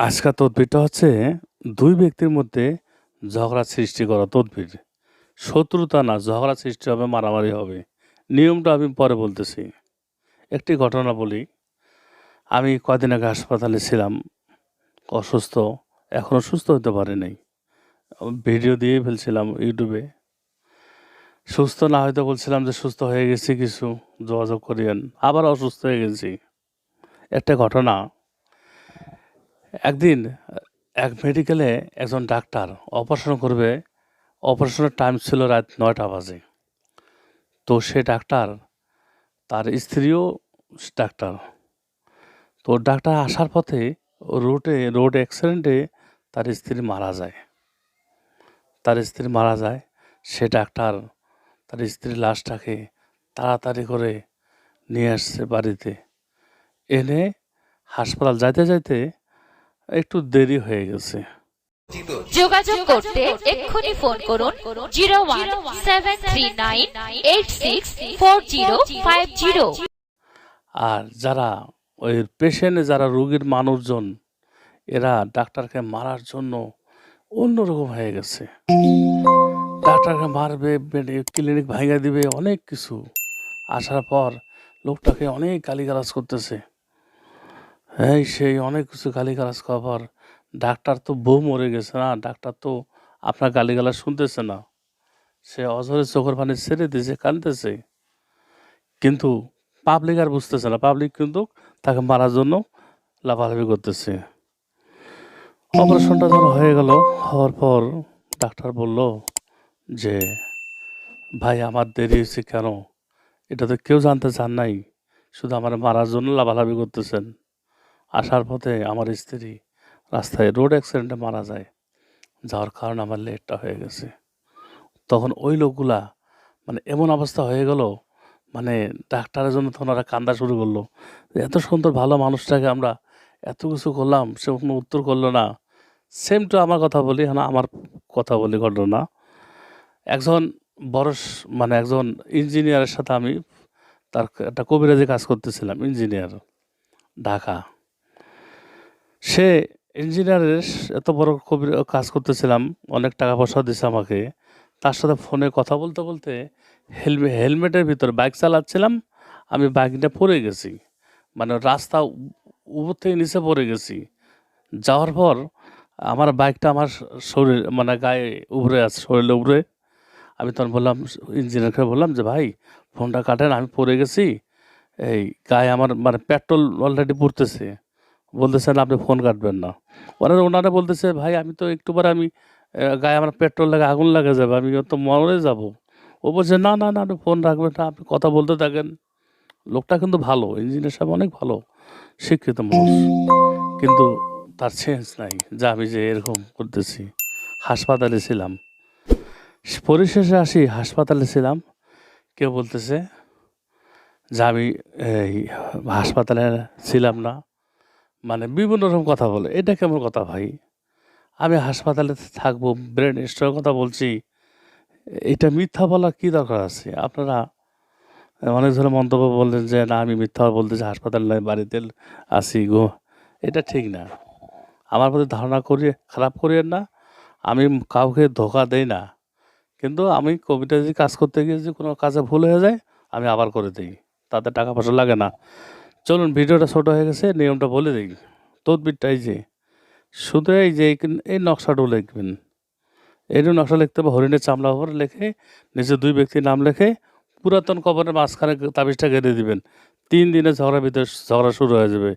আজকের তদবিরটা হচ্ছে দুই ব্যক্তির মধ্যে ঝগড়া সৃষ্টি করা তদবির। শত্রুতা না, ঝগড়া সৃষ্টি হবে, মারামারি হবে। নিয়মটা আমি পরে বলতেছি। একটি ঘটনা বলি। আমি কদিন আগে হাসপাতালে ছিলাম। অসুস্থ এখনও সুস্থ হতে পারি নাই। ভিডিও দিয়ে ফেলছিলাম ইউটিউবে। সুস্থ না হয়তো বলছিলাম যে সুস্থ হয়ে গেছি কিছু, যোগাযোগ করিয়েন। আবার অসুস্থ হয়ে গেছি। একটা ঘটনা একদিন, এক মেডিকেলে একজন ডাক্তার অপারেশন করবে। অপারেশনের টাইম ছিল রাত নয়টা বাজে। তো সে ডাক্তার, তার স্ত্রীও ডাক্তার। তো ডাক্তার আসার পথে রোডে রোড অ্যাক্সিডেন্টে তার স্ত্রী মারা যায়। তার স্ত্রী মারা যায়, সে ডাক্তার তার স্ত্রীর লাশটাকে তাড়াতাড়ি করে নিয়ে আসছে বাড়িতে। এনে হাসপাতাল যাইতে যাইতে একটু দেরি হয়ে গেছে। যোগাযোগ করতে এক্ষুনি ফোন করুন zero one seven three nine eight six four zero five zero. আর যারা ওই পেশেন্টে যারা রোগীর মানুষজন এরা ডাক্তারকে মারার জন্য অন্যরকম হয়ে গেছে। ডাক্তারকে মারবে ক্লিনিক ভাঙা দিবে অনেক কিছু। আসার পর লোকটাকে অনেক গালিগালাজ করতেছে। এই সেই অনেক কিছু গালিগালাজ পর ডাক্তার তো বউ মরে গেছে না? ডাক্তার তো আপনার গালিগালাজ শুনতেছে না। সে অঝরে চোখের পানি ছেড়ে দিয়েছে, কাঁদতেছে। কিন্তু পাবলিক আর বুঝতেছে না। পাবলিক কিন্তু তাকে মারার জন্য লাফালাফি করতেছে। অপারেশনটা যখন হয়ে গেল, হওয়ার পর ডাক্তার বলল যে, ভাই, আমার দেরি হয়েছে কেন? এটা তো কেউ জানতে চান নাই। শুধু আমার মারার জন্য লাভালাভি করতেছেন। আসার পথে আমার স্ত্রী রাস্তায় রোড অ্যাক্সিডেন্টে মারা যায়। যাওয়ার কারণে আমার লেটটা হয়ে গেছে। তখন ওই লোকগুলা মানে এমন অবস্থা হয়ে গেল মানে ডাক্তারের জন্য তখন ওরা কান্দা শুরু করল। এত সুন্দর ভালো মানুষটাকে আমরা এত কিছু করলাম, সে কোনো উত্তর করল না। সেম টু আমার কথা বলি হ্যাঁ আমার কথা বলি ঘটনা। একজন বড় মানে একজন ইঞ্জিনিয়ারের সাথে আমি তার একটা কবিরাজি কাজ করতেছিলাম ইঞ্জিনিয়ার ঢাকা। সে ইঞ্জিনিয়ারের এত বড় কবি, কাজ করতেছিলাম, অনেক টাকা পয়সা দিছে আমাকে। তার সাথে ফোনে কথা বলতে বলতে হেলমে হেলমেটের ভিতরে বাইক চালাচ্ছিলাম, আমি বাইকটা পড়ে গেছি। মানে রাস্তা উপর থেকে নিচে পড়ে গেছি। যাওয়ার পর আমার বাইকটা আমার শরীর মানে গায়ে উপরে আছে, শরীরের উপরে। আমি তখন বললাম ইঞ্জিনিয়ারকে বললাম যে, ভাই ফোনটা কাটেন, আমি পড়ে গেছি। এই গায়ে আমার মানে পেট্রোল অলরেডি পড়তেছে। বলতেছেন আপনি ফোন কাটবেন না। ওনারা ওনারা বলতেছে, ভাই, আমি তো একটু পরে আমি গায়ে আমার পেট্রোল লাগে, আগুন লাগে যাবে, আমি তো মরে যাব। ও বলছে, না না না, আপনি ফোন রাখবেন না, আপনি কথা বলতে থাকেন। লোকটা কিন্তু ভালো, ইঞ্জিনিয়ার সাহেব অনেক ভালো, শিক্ষিত মানুষ। কিন্তু তার চেঞ্জ নাই যে আমি যে এরকম করতেছি। হাসপাতালে ছিলাম। পরিশেষে আসি, হাসপাতালে ছিলাম। কেউ বলতেছে যে আমি, এই, হাসপাতালে ছিলাম না। মানে বিভিন্ন রকম কথা বলে। এটা কেমন কথা ভাই? আমি হাসপাতালে থাকব ব্রেন স্ট্রোকের কথা বলছি। এটা মিথ্যা বলা কি দরকার আছে? আপনারা অনেক ধরনের মন্তব্য বললেন যে, না, আমি মিথ্যা বলতেছি, হাসপাতাল নয়, বাড়িতে আছি, গো। এটা ঠিক না। আমার প্রতি ধারণা করিয়ে, খারাপ করিয়েন না। আমি কাউকে ধোকা দেই না। কিন্তু আমি কবিতা যদি কাজ করতে গিয়ে যদি কোনো কাজে ভুল হয়ে যায়, আমি আবার করে দিই। তাতে টাকা পয়সা লাগে না। চলুন, ভিডিওটা ছোট হয়ে গেছে, নিয়মটা বলে দিই। তদবিরটা এই যে, শুধু এই যে, এই- নকশাটাও লিখবেন। এই নকশা লিখতে হবে, হরিণের চামড়া উপর লেখে, নিচে দুই ব্যক্তির নাম লেখে, পুরাতন কবরের মাঝখানে তাবিজটা গেড়ে দিবেন। তিন দিনে ঝগড়ার ভিতরে ঝগড়া শুরু হয়ে যাবে।